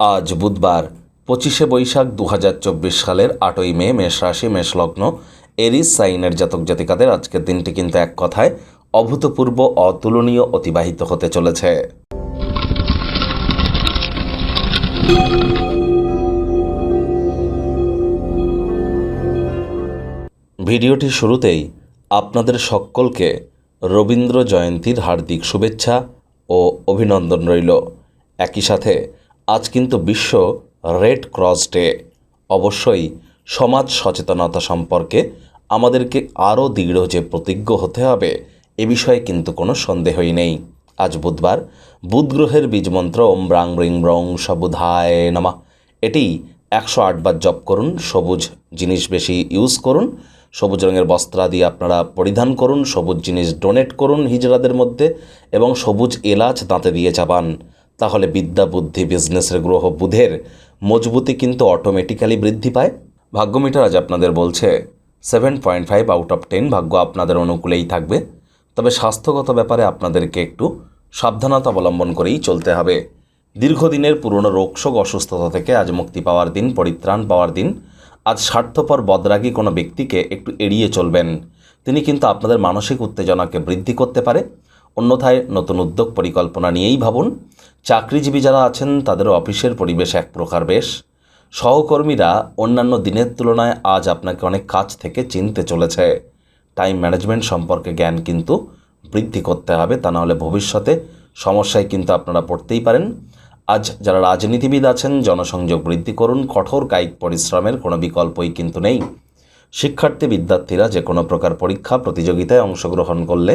আজ বুধবার, পঁচিশে বৈশাখ দু হাজার চব্বিশ সালের আটই মে মেষ রাশি, মেষ এরিস সাইনের জাতক জাতিকাদের আজকের দিনটি কিন্তু এক কথায় অভূতপূর্ব, অতুলনীয়, অতিবাহিত হতে চলেছে। ভিডিওটি শুরুতেই আপনাদের সকলকে রবীন্দ্র জয়ন্তীর হার্দিক শুভেচ্ছা ও অভিনন্দন রইল। একই সাথে আজ কিন্তু বিশ্ব রেড ক্রস ডে। অবশ্যই সমাজ সচেতনতা সম্পর্কে আমাদেরকে আরও দৃঢ় যে প্রতিজ্ঞ হতে হবে, এ বিষয়ে কিন্তু কোনো সন্দেহই নেই। আজ বুধবার বুধ গ্রহের বীজমন্ত্র ওম ব্রাং রিং ব্রং সবুধায় নামা। এটি একশো আটবার জপ করুন, সবুজ জিনিস বেশি ইউজ করুন, সবুজ রঙের বস্ত্রাদি আপনারা পরিধান করুন, সবুজ জিনিস ডোনেট করুন হিজড়াদের মধ্যে এবং সবুজ এলাচ দাঁতে দিয়ে চাবান তাহলে বিদ্যা, বুদ্ধি, বিজনেসের গ্রহ, বুধের মজবুতি কিন্তু অটোমেটিক্যালি বৃদ্ধি পায়। ভাগ্যমিটার আজ আপনাদের বলছে seven point five out of ten ভাগ্য আপনাদের অনুকূলেই থাকবে। তবে স্বাস্থ্যগত ব্যাপারে আপনাদেরকে একটু সাবধানতা অবলম্বন করেই চলতে হবে। দীর্ঘদিনের পুরনো রোগশোক, অসুস্থতা থেকে আজ মুক্তি পাওয়ার দিন, পরিত্রাণ পাওয়ার দিন। আজ স্বার্থপর, বদরাগী কোনো ব্যক্তিকে একটু এড়িয়ে চলবেন। তিনি কিন্তু আপনাদের মানসিক উত্তেজনাকে বৃদ্ধি করতে পারে। অন্যথায় নতুন উদ্যোগ পরিকল্পনা নিয়েই ভাবুন। চাকরিজীবী যারা আছেন তাদের অফিসের পরিবেশ এক প্রকার বেশ। সহকর্মীরা অন্যান্য দিনের তুলনায় আজ আপনাকে অনেক কাজ থেকে চিনতে চলেছে। টাইম ম্যানেজমেন্ট সম্পর্কে জ্ঞান কিন্তু বৃদ্ধি করতে হবে, তা নাহলে ভবিষ্যতে সমস্যায় কিন্তু আপনারা পড়তেই পারেন। আজ যারা রাজনীতিবিদ আছেন, জনসংযোগ বৃদ্ধি করুন, কঠোর কায়িক পরিশ্রমের কোনো বিকল্পই কিন্তু নেই। শিক্ষার্থী, বিদ্যার্থীরা যে কোনো প্রকার পরীক্ষা, প্রতিযোগিতায় অংশগ্রহণ করলে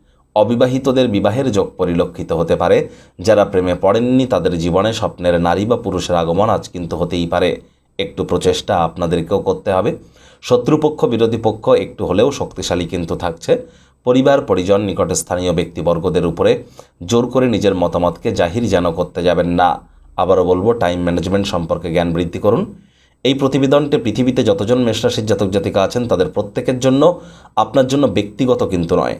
অবিবাহিতদের বিবাহের যোগ পরিলক্ষিত হতে পারে। যারা প্রেমে পড়েননি, তাদের জীবনে স্বপ্নের নারী বা পুরুষের আগমন আজ কিন্তু হতেই পারে। একটু প্রচেষ্টা আপনাদেরকেও করতে হবে। শত্রুপক্ষ, বিরোধী পক্ষ একটু হলেও শক্তিশালী কিন্তু থাকছে। পরিবার, পরিজন, নিকটে স্থানীয় ব্যক্তিবর্গদের উপরে জোর করে নিজের মতামতকে জাহির যেন করতে যাবেন না। আবারও বলব, টাইম ম্যানেজমেন্ট সম্পর্কে জ্ঞান বৃদ্ধি করুন। এই প্রতিবেদনটি পৃথিবীতে যতজন মেষরাশির জাতক জাতিকা আছেন, তাদের প্রত্যেকের জন্য আপনার জন্য ব্যক্তিগত কিন্তু নয়।